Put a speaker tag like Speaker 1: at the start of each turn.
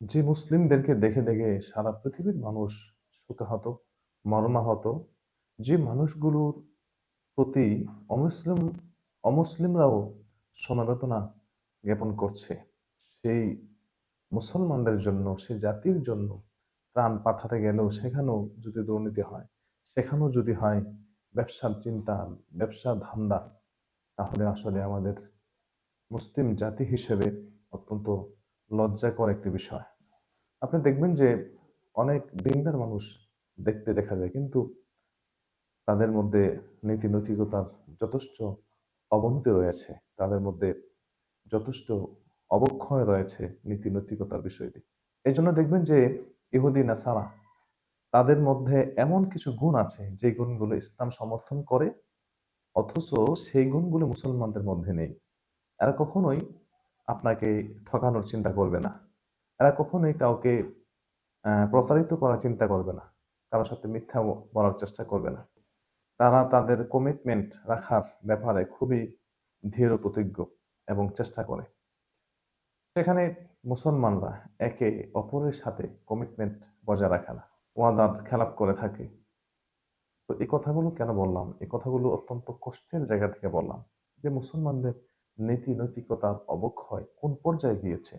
Speaker 1: যে মুসলিমদেরকে দেখে দেখে সারা পৃথিবীর মানুষ শোকাহত, মর্মাহত, যে মানুষগুলোর প্রতি অমুসলিম অমুসলিমরাও সমবেদনা জ্ঞাপন করছে, সেই মুসলমানদের জন্য, সে জাতির জন্য প্রাণ পাঠাতে গেলেও সেখানেও যদি দুর্নীতি হয়, সেখানেও যদি হয় ব্যবসার চিন্তা, ব্যবসার ধান্দা, তাহলে আসলে আমাদের মুসলিম জাতি হিসেবে অত্যন্ত লজ্জাকর একটি বিষয়। আপনি দেখবেন যে অনেক দিনদার মানুষ দেখতে দেখা যায়, কিন্তু তাদের মধ্যে নীতি নৈতিকতার যথেষ্ট অবনতি রয়েছে। তাদের মধ্যে যথেষ্ট অবক্ষয় রয়েছে নীতি নৈতিকতার বিষয়টি। এই জন্য দেখবেন যে ইহুদি, নাসারা, তাদের মধ্যে এমন কিছু গুণ আছে, যে গুণগুলো ইসলাম সমর্থন করে, অথচ সেই গুণগুলো মুসলমানদের মধ্যে নেই। এরা কখনোই আপনাকে ঠকানোর চিন্তা করবে না। এরা কখনোই কাউকে প্রতারিত করার চিন্তা করবে না। কারোর সাথে মিথ্যা বলার চেষ্টা করবে না। তারা তাদের কমিটমেন্ট রাখার ব্যাপারে খুবই দৃঢ় প্রতিজ্ঞ এবং চেষ্টা করে। সেখানে মুসলমানরা একে অপরের সাথে কমিটমেন্ট বজায় রাখে না। ওয়াদার খেলাপ করে থাকে। তো এই কথাগুলো কেন বললাম? এই কথাগুলো অত্যন্ত কষ্টের জায়গা থেকে বললাম যে, মুসলমানদের নীতি নৈতিকতার অবক্ষয় কোন পর্যায়ে গিয়েছে?